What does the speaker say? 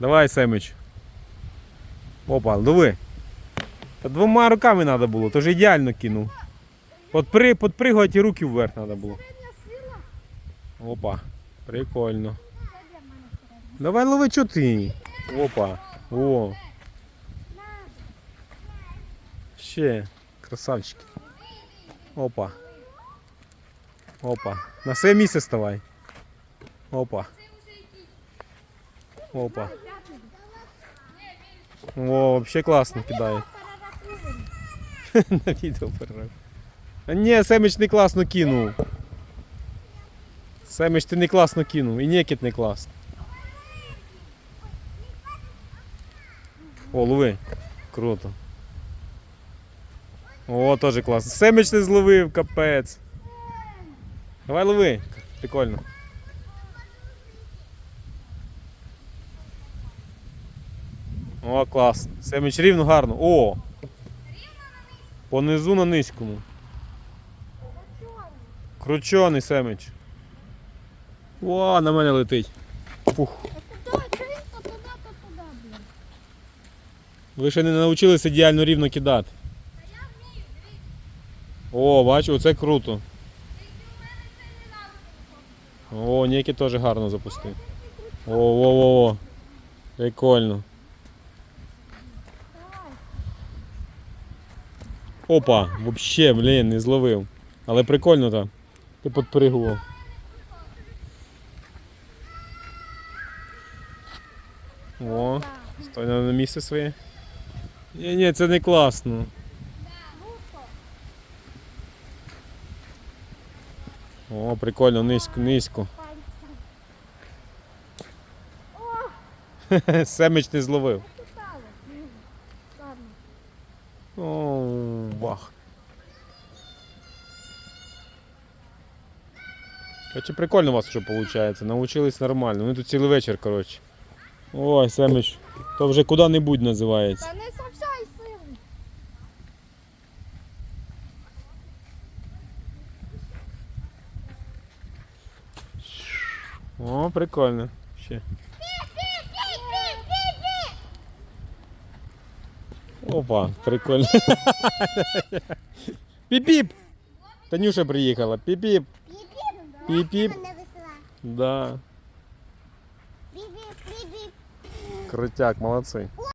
Давай, Семич. Опа, лови. Та двома руками треба було, то ж ідеально кинув. Подпри, подпригувати руки вверх треба було. Опа, прикольно. Давай лови чого ти? Опа. О. Ще. Красавчики. Опа. Опа. На своє місце ставай. Опа. Опа. О, вообще класно кидає. На відео перерив. А ні, Семич не класно кинув. Семич, ти не класно кинув. І Нікіт не класно. О, лови. Круто. О, теж класно. Семич не зловив, капець. Давай лови. Прикольно. О, клас. Семич рівно гарно. О! Понизу на низькому. Кручений Семич. О, на мене летить. Пух. Ви ще не навчилися ідеально рівно кидати. О, бачу, оце круто. О, Нікі теж гарно запустив. О, о, о, о. Прикольно. Давай. Опа, вообще, блін, не зловив. Але прикольно так. Ти підпригував. О, стой на місце своє. Ні, ні, це не класно. О, прикольно, низько, низько. Семич не зловив. О, бах. Короче, прикольно у вас вже виходить. Научились нормально. Ми тут цілий вечір, коротше. Ой, Семич, то вже куди-небудь називається. Та не совсай сильно. О, прикольно. Ще. Опа, прикольно. Піп-піп! Танюша приїхала. Піп-піп. Піп-піп. Да. Крутяк, молодці.